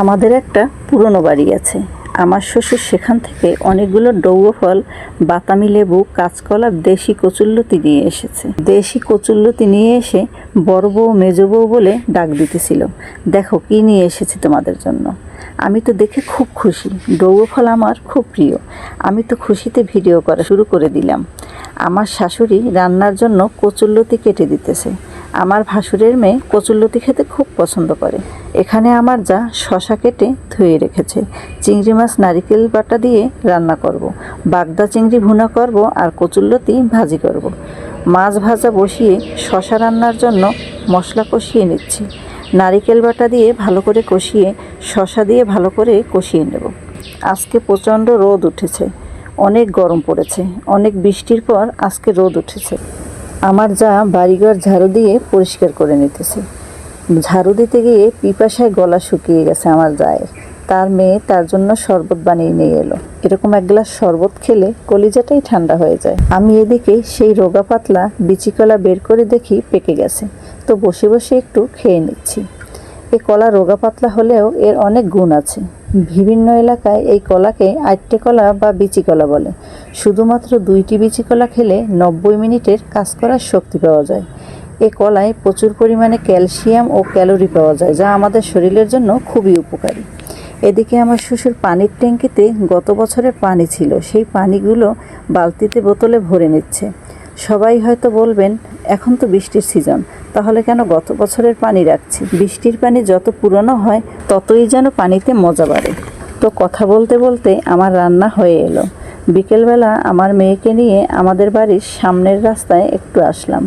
আমাদের একটা পুরনো বাড়ি আছে। আমার শ্বশুর সেখান থেকে অনেকগুলো ডৌগো ফল, বাতামি লেবু, কাঁচকলা, দেশি কচুল্লতি নিয়ে এসেছে। দেশি কচুল্লতি নিয়ে এসে বড় বউ, মেজ বউ বলে ডাক দিতেছিল। দেখো, কি নিয়ে এসেছি তোমাদের জন্য? আমি তো দেখে খুব খুশি। ডৌগো ফল আমার খুব প্রিয়। আমি তো খুশিতে ভিডিও করা শুরু করে দিলাম। আমার শাশুড়ি রান্নার জন্য কচুল্লতি কেটে দিতেছে। আমার ভাসুরের মেয়ে কচুল্লতি খেতে খুব পছন্দ করে। এখানে আমার যা শশা কেটে ধুয়ে রেখেছে। চিংড়ি মাছ, নারিকেল বাটা দিয়ে রান্না করব। বাগদা চিংড়ি ভুনা করব আর কচুল্লতি ভাজি করব। মাছ ভাজা বসিয়ে শশা রান্নার জন্য মশলা কষিয়ে নিচ্ছি। নারিকেল বাটা দিয়ে ভালো করে কষিয়ে, শশা দিয়ে ভালো করে কষিয়ে নেব। আজকে প্রচণ্ড রোদ উঠেছে। অনেক গরম পড়েছে। অনেক বৃষ্টির পর আজকে রোদ উঠেছে। আমার যা বাড়িঘর ঝাড়ু দিয়ে পরিষ্কার করে নিতেছে। ঝাড়ু দিতে গিয়ে পিপাসায় গলা শুকিয়ে গেছে আমার জায়ের তার মেয়ে তার জন্য শরবত বানিয়ে নিয়ে এলো। এরকম এক গ্লাস শরবত খেলে কলিজাটাই ঠান্ডা হয়ে যায়। আমি এদিকে সেই রোগা পাতলা বিচিকলা বের করে দেখি পেকে গেছে। তো বসে বসে একটু খেয়ে নিচ্ছি। এই কলা রোগা পাতলা হলেও এর অনেক গুণ আছে। বিভিন্ন এলাকায় এই কলাকে আটটে কলা বা বিচি কলা বলে। শুধুমাত্র দুইটি বিচি কলা খেলে নব্বই মিনিটের কাজ করার শক্তি পাওয়া যায়। এ কলায় প্রচুর পরিমাণে ক্যালসিয়াম ও ক্যালোরি পাওয়া যায়, যা আমাদের শরীরের জন্য খুবই উপকারী। এদিকে আমার শ্বশুর পানির ট্যাঙ্কিতে গত বছরের পানি ছিল, সেই পানিগুলো বালতিতে বোতলে ভরে নিচ্ছে। সবাই হয়তো বলবেন, এখন তো বৃষ্টির সিজন তাহলে কেন গত বছরের পানি রাখছি? বৃষ্টির পানি যত পুরনো হয়, ততই যেন পানিতে মজা বাড়ে। তো কথা বলতে বলতে আমার রান্না হয়ে এলো। বিকেলবেলা আমার মেয়েকে নিয়ে আমাদের বাড়ির সামনের রাস্তায় একটু আসলাম।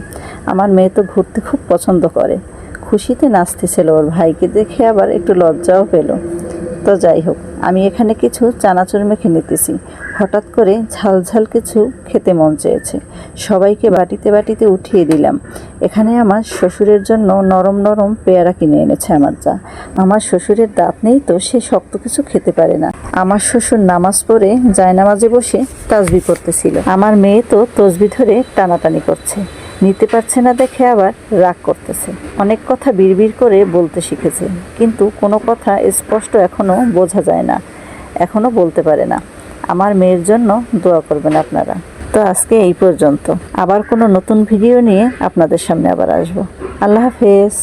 আমার মেয়ে তো ঘুরতে খুব পছন্দ করে। খুশিতে নাচতেছিল ওর ভাইকে দেখে আবার একটু লজ্জাও পেল। তো যাই হোক, আমি এখানে কিছু চানাচুর মেখে নিতেছি। হঠাৎ করে ঝাল ঝাল কিছু খেতে মন চেয়েছে। সবাইকে বাটিতে বাটিতে উঠিয়ে দিলাম। এখানে আমার শ্বশুরের জন্য নরম নরম পেয়ারা কিনে এনেছে আমার যা। আমার শ্বশুরের দাঁত নেই তো সে শক্ত কিছু খেতে পারে না। আমার শ্বশুর নামাজ পড়ে জায়নামাজে বসে তাজবি করতেছিল। আমার মেয়ে তো তসবি ধরে টানাটানি করছে। নিতে পারছে না দেখে আবার রাগ করতেছে। অনেক কথা বিড়বিড় করে বলতে শিখেছে, কিন্তু কোনো কথা স্পষ্ট এখনও বোঝা যায় না এখনও বলতে পারে না। আমার মেয়ের জন্য দোয়া করবেন আপনারা। তো আজকে এই পর্যন্ত। আবার কোনো নতুন ভিডিও নিয়ে আপনাদের সামনে আবার আসব। আল্লাহ হাফেজ।